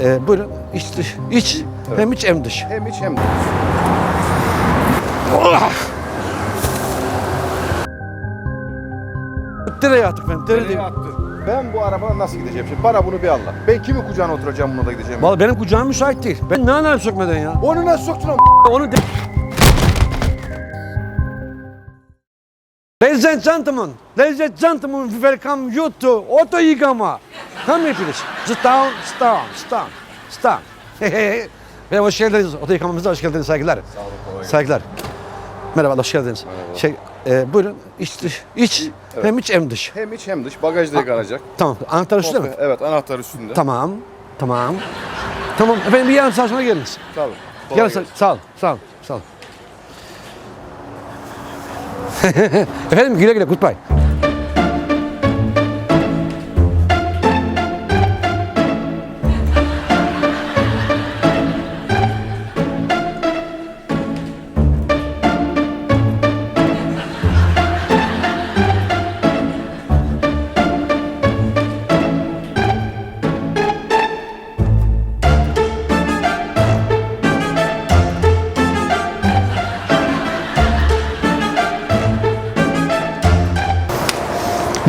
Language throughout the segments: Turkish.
Ee, buyurun iç dış. İç. Hem iç hem dış. Hem iç hem de. Nereye attık ben? Nereye Nereye attı? Ben bu araba nasıl gideceğim şimdi? Bana bunu bir anlat. Ben kimin kucağına oturacağım bununla da gideceğim? Vallahi benim kucağım müsait değil. Ben ne anlarım sökmeden ya. Onu nasıl soktun lan? Onu de... Ladies and gentlemen, ladies and gentlemen, we welcome you to Auto Yıkama. Here please. Sit down, sit down, sit down, sit down. Ve hoş geldiniz. Auto yıkamamıza hoş geldiniz. Saygılar. Sağ olun kolay gelsin. Saygılar. Merhaba, hoş geldiniz. Şey, e, buyurun, iç dış. İç, Evet. hem iç hem dış. Hem iç hem dış. Bagajda yıkanacak. Tamam, anahtar üstünde mi? Evet anahtar üstünde. Tamam, tamam. Tamam, efendim bir yarım saat sonra geliniz. Tabii. Kolay Yarım saat, gelsin. sağ ol, sağ ol, sağ ol. efendim güle güle, goodbye.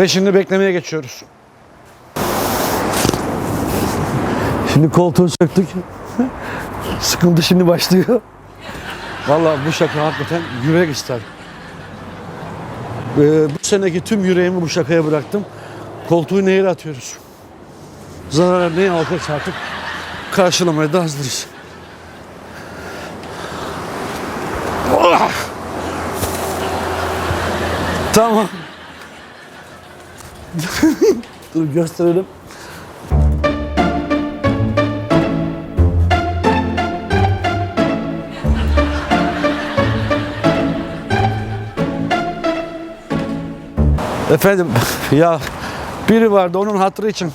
Ve şimdi beklemeye geçiyoruz. Şimdi koltuğu söktük. Sıkıntı şimdi başlıyor. Vallahi bu şaka hakikaten yürek ister. Ee, bu seneki tüm yüreğimi bu şakaya bıraktım. Koltuğu nehire atıyoruz. Zarar ne alırsa artık karşılamaya da hazırız. Ah! Tamam. Dur gösterelim. Efendim ya biri vardı onun hatırı için.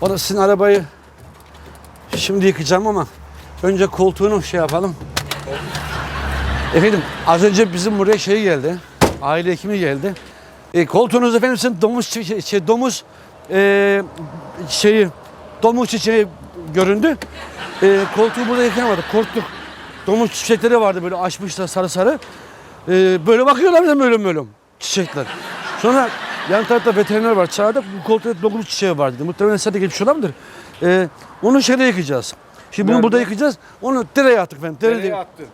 O da sizin arabayı şimdi yıkayacağım ama önce koltuğunu şey yapalım. Efendim az önce bizim buraya şey geldi. Aile hekimi geldi. E, koltuğunuz efendim sizin domuz şey, domuz e, şeyi domuz çiçeği göründü. E, koltuğu burada yıkayamadık. Korktuk. Domuz çiçekleri vardı böyle açmışlar sarı sarı. E, böyle bakıyorlar bize böyle böyle çiçekler. Sonra yan tarafta veteriner var çağırdık. Bu koltukta domuz çiçeği var dedi. Muhtemelen size de geçmiş olabilir. E, onu şeyde yıkayacağız. Şimdi bunu Nerede? burada yıkayacağız. Onu dereye attık efendim. Nereye Derede, attın?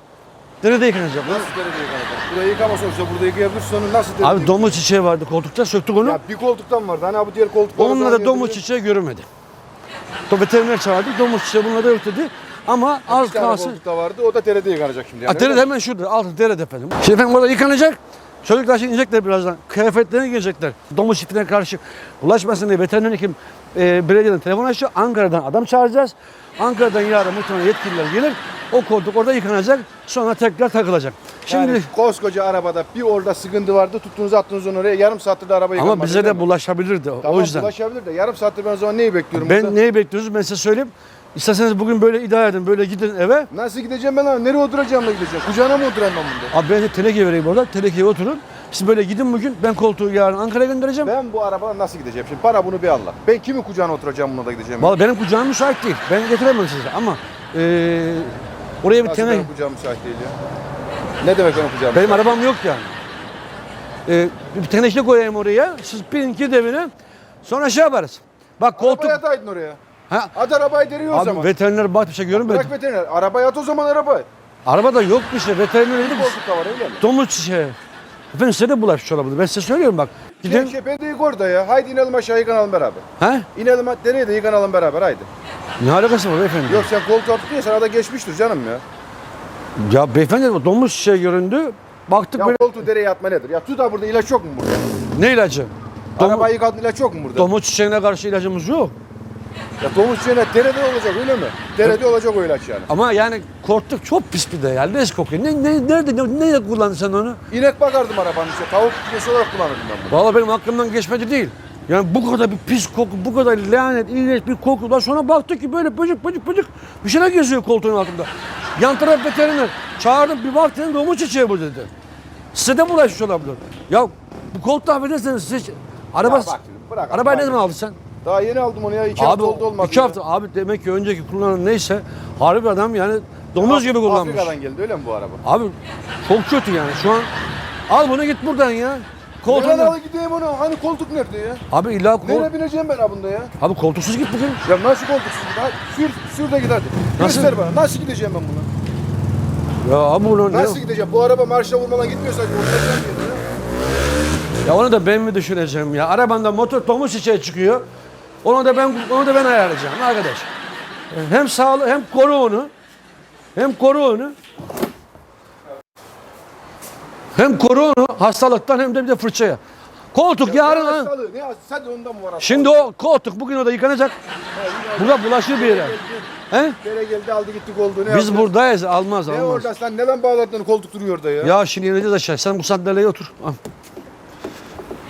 Derede yıkanacak. Nasıl derede yıkanacak? Burada yıkama sonuçta burada yıkayabilirsin onu nasıl derede Abi domuz çiçeği vardı koltukta söktük onu. Ya bir koltuktan vardı. Hani bu diğer koltuklar. Onunla da domuz çiçeği görünmedi. Do veteriner çağırdık. Domuz çiçeği bununla da yok dedi. Ama az Bir tane kalsın. koltukta vardı. O da derede yıkanacak şimdi. Yani. Derede hemen şurada. Altı derede efendim. Şimdi efendim orada yıkanacak. Çocuklar şimdi inecekler birazdan. Kıyafetlerine girecekler. Domuz çiftine karşı ulaşmasın diye veteriner hekim e, belediyeden telefon açtı. Ankara'dan adam çağıracağız. Ankara'dan yarın muhtemelen yetkililer gelir. O koltuk orada yıkanacak. Sonra tekrar takılacak. Şimdi Yani koskoca arabada bir orada sıkıntı vardı. Tuttunuz attınız onu oraya. Yarım saattir de araba ama yıkanmadı. bize değil de mi? bulaşabilirdi. Tamam o yüzden. bulaşabilir de yarım saattir ben o zaman neyi bekliyorum Ben burada? neyi bekliyoruz ben size söyleyeyim. İsterseniz bugün böyle idare edin. Böyle gidin eve. Nasıl gideceğim ben abi? Nereye oturacağım da gideceğim? Kucağına mı oturayım ben bunda? Abi ben de tenekeye vereyim orada. Tenekeye oturun. Siz böyle gidin bugün. Ben koltuğu yarın Ankara'ya göndereceğim. Ben bu arabaya nasıl gideceğim? Şimdi bana bunu bir anlat. Ben kimin kucağına oturacağım bununla da gideceğim? Vallahi benim kucağım müsait değil. Ben getiremem size ama eee oraya bir Nasıl benim kucağım müsait değil ya? Ne demek benim kucağım Benim müsait? arabam yok yani. Eee bir teneke koyayım oraya. Siz binin ki devine. Sonra şey yaparız. Bak koltuk... Arabaya ataydın oraya. Ha, At arabayı deriyor o abi zaman. veteriner bir şey görünmedi. Bırak veteriner. Arabaya at o zaman arabayı. Arabada yok bir şey. Veteriner dedi. koltuk da var öyle mi? Domuz çiçeği. Efendim size de bulaşmış olabilir. Ben size söylüyorum bak. Gidin. Şey, de orada ya. Haydi inelim aşağı yıkanalım beraber. Ha? İnelim dereye de yıkanalım beraber haydi. Ne alakası var beyefendi? Yok sen koltuğa tuttun ya sana da geçmiştir canım ya. Ya beyefendi domuz çiçeği göründü. Baktık Ya böyle. koltuğu dereye atma nedir? Ya tut da burada ilaç yok mu burada? Ne ilacı? Domu- Arabayı yıkadın ilaç yok mu burada? Domuz çiçeğine karşı ilacımız yok. Ya domuz çiğne derede olacak öyle mi? Derede olacak o ilaç yani. Ama yani korktuk çok pis bir de yani. Leş kokuyor. Ne, ne, nerede, ne, neyle kullandın sen onu? İnek bakardım arabanın içine. Tavuk kümesi olarak kullanırdım ben bunu. Vallahi benim aklımdan geçmedi değil. Yani bu kadar bir pis koku, bu kadar lanet, iğrenç bir koku. Daha sonra baktık ki böyle böcek böcek böcek bir şeyler geziyor koltuğun altında. Yan taraf veteriner. Çağırdım bir baktım domuz çiçeği bu dedi. Size de bulaşmış olabilir. Ya bu koltuğu affedersiniz siz araba, bak bırak arabayı ne zaman aldın sen? Daha yeni aldım onu ya. iki abi hafta oldu olmadı. iki hafta abi demek ki önceki kullanan neyse harbi adam yani domuz gibi kullanmış. Afrika'dan geldi öyle mi bu araba? Abi çok kötü yani şu an al bunu git buradan ya. Koltuğuna. alı gideyim onu? Hani koltuk nerede ya? Abi illa kol... Nereye bineceğim ben ha bunda ya? Abi koltuksuz git bugün. Ya nasıl koltuksuz? Hadi Sür, sür de git hadi. Nasıl? Göster bana. Nasıl gideceğim ben buna? Ya abi bunu ne? Nasıl gideceğim? Bu araba marşa vurmadan gitmiyorsa ya. Ya onu da ben mi düşüneceğim ya? Arabanda motor domuz çiçeği çıkıyor. Onu da ben onu da ben ayarlayacağım arkadaş. Hem sağlı hem koru onu. Hem koru onu. Hem koru onu hastalıktan hem de bir de fırçaya. Koltuk yarın Ne ha. Ne hastalığı? Sen de ondan mı var hastalığı? Şimdi o koltuk bugün o da yıkanacak. Burada bulaşır bir yere. He? Kere geldi aldı gitti koltuğu. Ne Biz yaptı? buradayız almaz Ne almaz. orada? Sen neden bağladın koltuk duruyor orada ya? Ya şimdi ineceğiz aşağı. Sen bu sandalyeye otur. Al.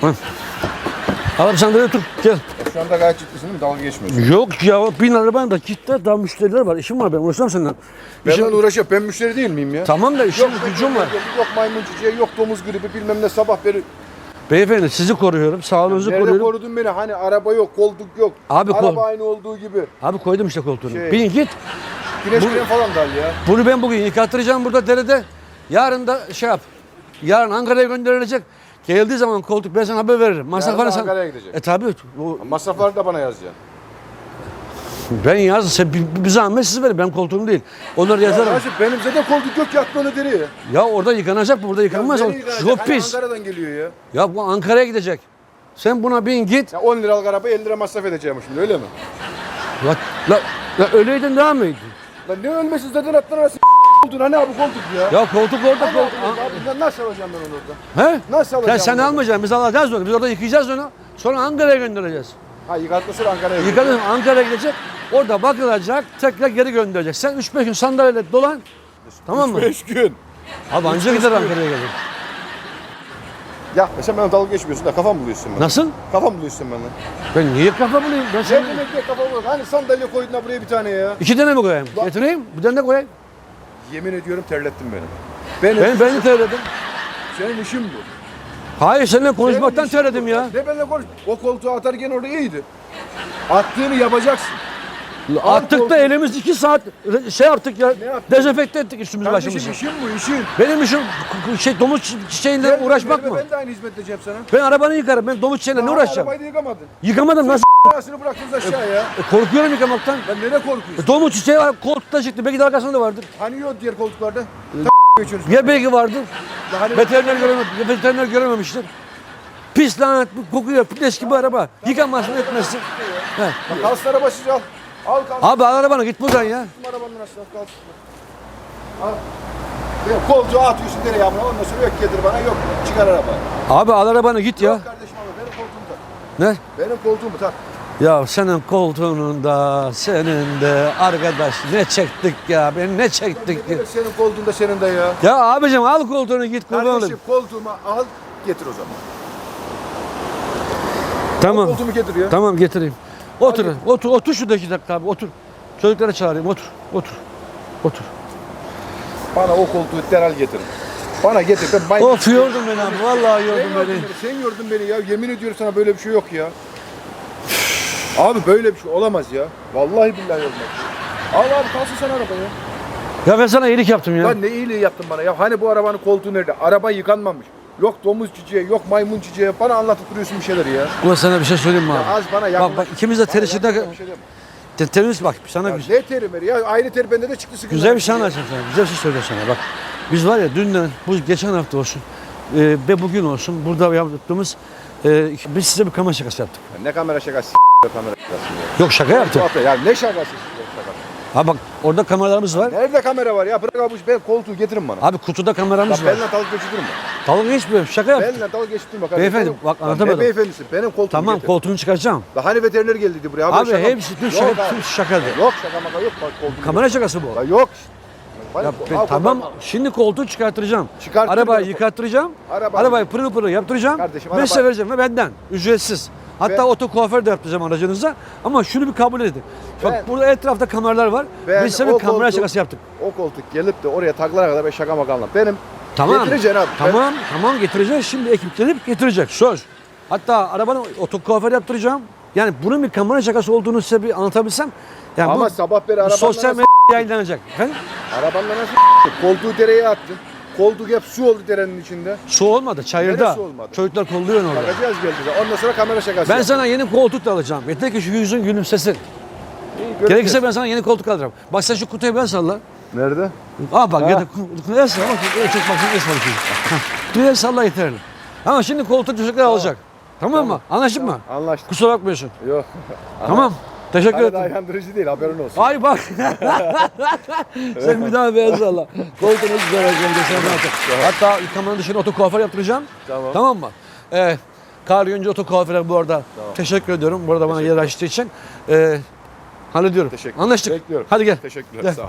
Al. Al sandalyeye otur. Gel. Şu anda gayet ciddisin değil mi? Dalga geçmiyorsun. Yok ya bin arabanın da gitti daha müşteriler var. İşim var ben uğraşmam senden. İşim- Benimle uğraşıyorum. Ben müşteri değil miyim ya? Tamam da işim Yok gücüm var. Yok, yok maymun çiçeği, yok domuz gribi bilmem ne sabah beri. Beyefendi sizi koruyorum. Sağlığınızı Nerede koruyorum. korudun beni? Hani araba yok, koltuk yok. Abi kol- araba aynı olduğu gibi. Abi koydum işte koltuğunu. Şey- Bin git. Güneş Bu- falan da al ya. Bunu ben bugün yıkattıracağım burada derede. Yarın da şey yap. Yarın Ankara'ya gönderilecek. Geldiği zaman koltuk ben sana haber veririm. Masraf Yarın Ankara'ya gidecek. E tabi. O- Masrafları da bana yazacaksın. Ben yaz. Sen, bir, bir zahmet siz verin. Benim koltuğum değil. Onları Ya yazarım. Raşit, benim zaten koltuk yok ki atma onu deri ya. Ya orada yıkanacak burada yıkanmaz. Ya nereye gidecek? Çok Hani pis. Ankara'dan geliyor ya. Ya bu Ankara'ya gidecek. Sen buna bin git. Ya 10 liralık araba 50 lira masraf edeceğim şimdi öyle mi? La, la, la öyleydin daha mıydı? Lan ne ölmesin zaten atlan arası oldun hani abi koltuk ya. Ya koltuk orada Hani koltuk. abi, abi, ben nasıl alacağım ben onu orada? He? Nasıl Ya alacağım? sen onu? almayacaksın. Biz alacağız onu. Biz orada yıkayacağız onu. Sonra Ankara'ya göndereceğiz. Ha yıkatma sonra Ankara'ya. Yıkadın Ankara'ya gidecek. Orada bakılacak. Tekrar geri gönderecek. Sen 3-5 gün sandalyeyle dolan. Tamam mı? 5 gün. Abi anca gider Ankara'ya gelir. Ya sen bana dalga geçmiyorsun da kafa mı buluyorsun bana? Nasıl? Kafa mı buluyorsun bana? Ben niye kafa bulayım? Ben Ne sen... demek ne kafa buluyorsun? Hani sandalye koydun da buraya bir tane ya. İki tane mi koyayım? Getireyim. Bir tane de koyayım. Yemin ediyorum terlettin beni. Beni, Ben, ben de terledim. senin işin bu. Hayır seninle konuşmaktan Senin işin terledim bu. ya. Ne benimle konuş. O koltuğu atarken orada iyiydi. Attığını yapacaksın. Attık da elimiz iki saat şey yaptık ya. Ne yaptık? Dezenfekte ettik üstümüzü Kardeşim başımızı. işin bu işin. Benim işim k- k- şey domuz çi- çiçeğiyle Gel, uğraşmak benim- mı? Ben de aynı hizmet edeceğim sana. Ben arabanı yıkarım. Ben domuz çiçeğiyle ne Daha uğraşacağım? Arabayı da yıkamadın. Yıkamadım nasıl? Arasını bıraktınız aşağıya. E, korkuyorum yıkamaktan. Lan nereye korkuyorsun? E, domuz çiçeği var koltukta çıktı. Belki de arkasında da vardır. Hani yok diğer koltuklarda? geçiyoruz. Ya belki vardır. Daha hani Veteriner görememiş. Veteriner görememiştir. Pis lanet bu kokuyor. Leş gibi araba. Yıkamazsın etmezsin. Bak kalsın araba sizi al. Al kalsın Abi al arabanı git buradan ya. arabanın aşağı kalsın. Al. Koltuğu atıyorsun nereye yağmura ondan sonra yok getir bana yok çıkar araba. Abi al arabanı git ya. Yok kardeşim ama benim koltuğum tak. Ne? Benim koltuğumu tak. Ya senin koltuğunun da senin de arkadaş ne çektik ya ben ne çektik ya. senin koltuğunda senin de ya. Ya abicim al koltuğunu git kurban olayım. Kardeşim koltuğumu al getir o zaman. Tamam. Koltuğumu getir ya. Tamam getireyim. Otur. Hadi. Otur. Otur iki dakika abi otur. Çocuklara çağırayım otur. Otur. Otur. Bana o koltuğu derhal getir. Bana getir. Ben bay... Of yordun beni abi. Vallahi Sen yordun yordun beni. beni. Sen yordun beni ya. Yemin ediyorum sana böyle bir şey yok ya. Abi böyle bir şey olamaz ya. Vallahi billahi olmaz. Al abi kalsın sen arabaya. Ya ben sana iyilik yaptım ya. Lan ne iyiliği yaptın bana ya. Hani bu arabanın koltuğu nerede? Araba yıkanmamış. Yok domuz çiçeği, yok maymun çiçeği. Bana anlatıp duruyorsun bir şeyler ya. Ulan sana bir şey söyleyeyim mi Ya abi? az bana Bak yakın. bak ikimiz de ter içinde şey te- bak sana Ya güzel, ne terim ya? Aynı ter bende de çıktı sıkıntı. güzel bir şey anlatacağım sana. Güzel bir şey söyleyeceğim sana bak. Biz var ya dünden bu geçen hafta olsun e, ve bugün olsun burada yaptığımız e, biz size bir kamera şakası yaptık. Ne kamera şakası? Kamera. Yok şaka. Tuhaf ya. Ne şakası? Ha bak orada kameralarımız var. Nerede kamera var ya? Bırak abi ben koltuğu getirin bana. Abi kutuda kameramız var. benimle dalga geçirme. Dalga geçmiyorum şaka yaptık. Benimle dalga geçirme. bak. Beyefendi, Benim- bak anlatamadım. Ne beyefendisi? Benim koltuğumu Tamam getir. koltuğunu çıkaracağım. Bak hani veteriner geldiydi buraya. Abi şaka- hepsi tüm Yok şaka, abi. tüm şakadır. Yok şaka maka yok bak koltuğu. Kamera şakası bu. Ya yok. Ya al ben, koltuğu. tamam şimdi koltuğu çıkartacağım. Çıkarttın Arabayı ben- yıkattıracağım. Araba- Arabayı pırıl pırıl yaptıracağım. Kardeşim, ben araba- size vereceğim ve benden. Ücretsiz. Hatta oto kuaför de yaptıracağım aracınıza. Ama şunu bir kabul edin. Bak Ben- burada etrafta kameralar var. Ben Biz size o kamera koltuğu- şakası yaptık. O koltuk gelip de oraya takılana kadar ben şaka maka anlam. Benim Tamam. getireceksin abi. Ben- Tamam, tamam getireceğiz. Şimdi ekip gelip getirecek. Söz. Hatta arabanın oto kuaför yaptıracağım. Yani bunun bir kamera şakası olduğunu size bir anlatabilsem. Yani Ama bu, sabah beri bu arabanla sosyal nasıl medya yayınlanacak. Efendim? Arabanla nasıl koltuğu dereye attın. Koltuk hep su oldu derenin içinde. Su olmadı, çayırda. Neresi olmadı? Çocuklar kolluyor orada. Bakacağız geldi. Ondan sonra kamera şakası. Ben sana yeni koltuk da alacağım. Yeter ki şu yüzün gülümsesin. İyi. Gerekirse ben sana yeni koltuk alacağım. Bak sen şu kutuyu ben salla. Nerede? Aa bak ya da kutuyu el salla. Bak öyle çok baksın es bakayım. Kutuyu el salla yeterli. Ama şimdi koltuk çocuklar alacak. Tamam, mı? Anlaştık mı? Anlaştık. Kusura bakmıyorsun. Yok. Tamam. Teşekkür ederim. daha yandırıcı değil haberin olsun. Ay bak. Sen bir daha beyaz salla. Koltuğunu güzel alacağım. Geçen hafta. Hatta kameranın dışına oto kuaför yaptıracağım. Tamam. Tamam mı? Ee, Kar Yoncu Oto Kuaför'e bu arada teşekkür ediyorum. Burada bana yer açtığı için. Ee, hallediyorum. Teşekkür. Anlaştık. Bekliyorum. Hadi gel. Teşekkürler. Gel. Sağ ol.